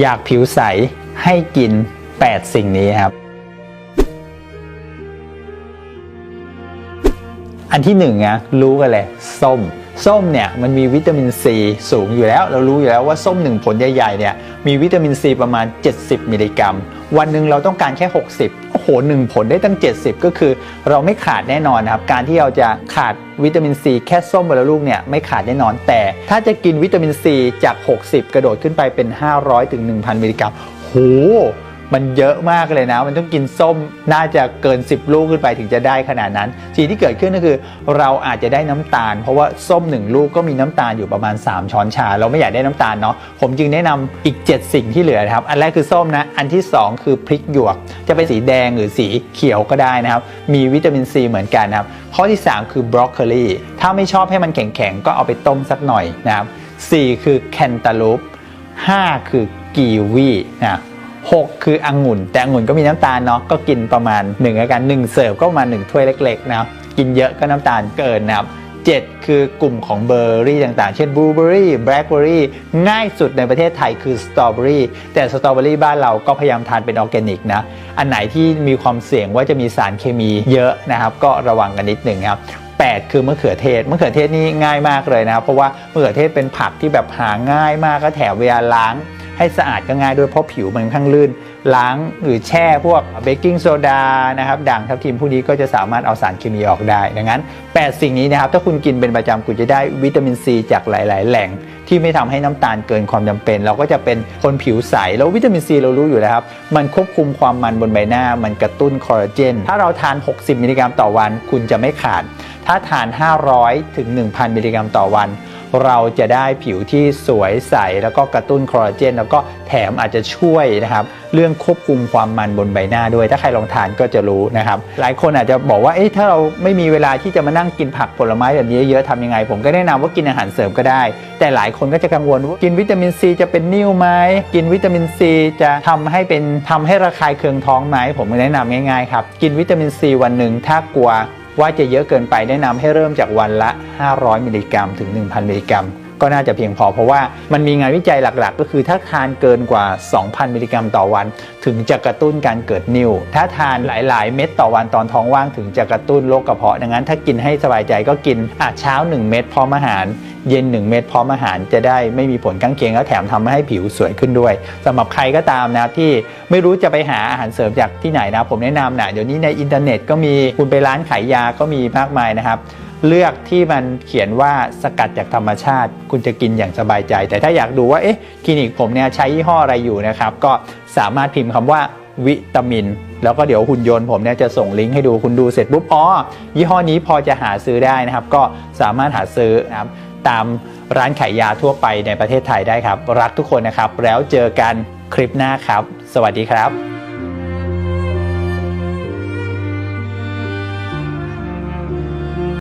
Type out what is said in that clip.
อยากผิวใสให้กิน 8 สิ่งนี้ครับ อันที่หนึ่งนะรู้กันเลย ส้ม ส้มเนี่ยมันมีวิตามินซีสูงอยู่แล้ว เรารู้อยู่แล้วว่าส้มหนึ่งผลใหญ่ๆเนี่ยมีวิตามินซีประมาณ 70 มิลลิกรัม วันหนึ่งเราต้องการแค่ 60 โอ้โหหนึ่งผลได้ตั้ง 70 ก็คือ เราไม่ขาดแน่นอนนะครับ การที่เราจะขาดวิตามินซีแค่ส้มวันละลูกเนี่ยไม่ขาดแน่นอน แต่ถ้าจะกินวิตามินซีจาก 60 กระโดดขึ้นไปเป็น 500ถึง1,000 มิลลิกรัมโห มันเยอะมากเลยนะ มันต้องกินส้มน่าจะเกิน 10 ลูกขึ้นไปถึงจะได้ขนาดนั้นสิ่งที่เกิดขึ้นก็คือ เราอาจจะได้น้ำตาล เพราะว่าส้ม 1 ลูกก็มีน้ำตาลอยู่ประมาณ 3 ช้อนชา เราไม่อยากได้น้ำตาลเนาะผมจึงแนะนำอีก 7 สิ่งที่เหลือนะครับ อันแรกคือส้มนะ อันที่ 2 คือพริกหยวก จะเป็นสีแดงหรือสีเขียวก็ได้นะครับ มีวิตามินซีเหมือนกันนะครับข้อที่ 3 คือบรอกโคลีถ้าไม่ชอบให้มันแข็งๆก็เอาไปต้มสักหน่อยนะครับสี่คือแคนตาลูป5คือกีวีนะ 6 คือองุ่น แต่องุ่นก็มีน้ำตาลเนาะก็กินประมาณ1แล้วกัน1เสิร์ฟก็ประมาณ1ถ้วยเล็กๆนะครับกินเยอะก็น้ำตาลเกินนะครับ7 คือกลุ่มของเบอร์รี่ต่างๆ เช่นบลูเบอร์รี่แบล็คเบอร์รี่ง่ายสุดในประเทศไทยคือสตรอเบอรี่แต่สตรอเบอรี่บ้านเราก็พยายามทานเป็นออร์แกนิกนะ อันไหนที่มีความเสี่ยงว่าจะมีสารเคมีเยอะนะครับ ก็ระวังกันนิดหนึ่งครับ8 คือมะเขือเทศมะเขือเทศนี่ง่ายมากเลยนะครับ เพราะว่ามะเขือเทศเป็นผักที่แบบหาง่ายมากก็แถมเวลาล้าง ให้สะอาดก็ง่ายด้วยเพราะผิวมันค่อนข้างลื่น ล้างหรือแช่พวกเบกกิ้งโซดานะครับด่างทับทิมพวกนี้ก็จะสามารถเอาสารเคมีออกได้ ดังนั้น 8 สิ่งนี้นะครับถ้าคุณกินเป็นประจำคุณจะได้วิตามินซีจากหลาย ๆ แหล่ง ที่ไม่ทำให้น้ำตาลเกินความจำเป็น เราก็จะเป็นคนผิวใสแล้ววิตามินซีเรารู้อยู่แล้วครับมันควบคุมความมันบนใบหน้า มันกระตุ้นคอลลาเจนถ้าเราทาน 60 มิลลิกรัมต่อวัน คุณจะไม่ขาด ถ้าทาน 500 ถึง 1,000 มิลลิกรัมต่อวัน เราจะได้ผิวที่สวยใส แล้วก็กระตุ้นคอลลาเจน แล้วก็แถมอาจจะช่วยนะครับ เรื่องควบคุมความมันบนใบหน้าด้วย ถ้าใครลองทานก็จะรู้นะครับ หลายคนอาจจะบอกว่าเอ๊ะถ้าเราไม่มีเวลาที่จะมานั่งกินผักผลไม้แบบนี้เยอะๆทำยังไง ผมก็แนะนำว่ากินอาหารเสริมก็ได้ แต่หลายคนก็จะกังวลว่ากินวิตามินซีจะเป็นนิ่วไหมกินวิตามินซีจะทำให้เป็นทำให้ระคายเคืองท้องไหมผมแนะนำง่ายๆครับกินวิตามินซีวันหนึ่งถ้ากลัว ว่าจะเยอะเกินไปแนะนำให้เริ่มจากวันละ 500 มิลลิกรัมถึง 1,000 มิลลิกรัม ก็น่าจะเพียงพอเพราะว่ามันมีงานวิจัยหลักๆ ก็คือถ้าทานเกินกว่า 2,000 มิลลิกรัมต่อวัน ถึงจะกระตุ้นการเกิดนิ่ว ถ้าทานหลายๆ เม็ดต่อวันตอนท้องว่างถึงจะกระตุ้นโรคกระเพาะ ดังนั้นถ้ากินให้สบายใจก็กินอาเช้า 1 เม็ดพร้อมอาหาร เย็น 1 เม็ดพร้อมอาหารจะได้ไม่มีผลข้างเคียงและแถมทำให้ผิวสวยขึ้นด้วยสำหรับใครก็ตามนะที่ไม่รู้จะไปหาอาหารเสริมจากที่ไหนนะผมแนะนำนะเดี๋ยวนี้ในอินเทอร์เน็ตก็มีคุณไปร้านขายยาก็มีมากมายนะครับเลือกที่มันเขียนว่าสกัดจากธรรมชาติ คุณจะกินอย่างสบายใจ แต่ถ้าอยากดูว่าเอ๊ะคลินิกผมเนี่ยใช้ยี่ห้ออะไรอยู่นะครับ ก็สามารถพิมพ์คำว่าวิตามิน แล้วก็เดี๋ยวหุ่นยนต์ผมเนี่ยจะส่งลิงก์ให้ดูคุณดูเสร็จปุ๊บอ๋อยี่ห้อนี้พอจะหาซื้อได้นะครับ ก็สามารถหาซื้อนะครับ ตามร้านขายยาทั่วไปในประเทศไทยได้ครับ รักทุกคนนะครับ แล้วเจอกันคลิปหน้าครับ สวัสดีครับ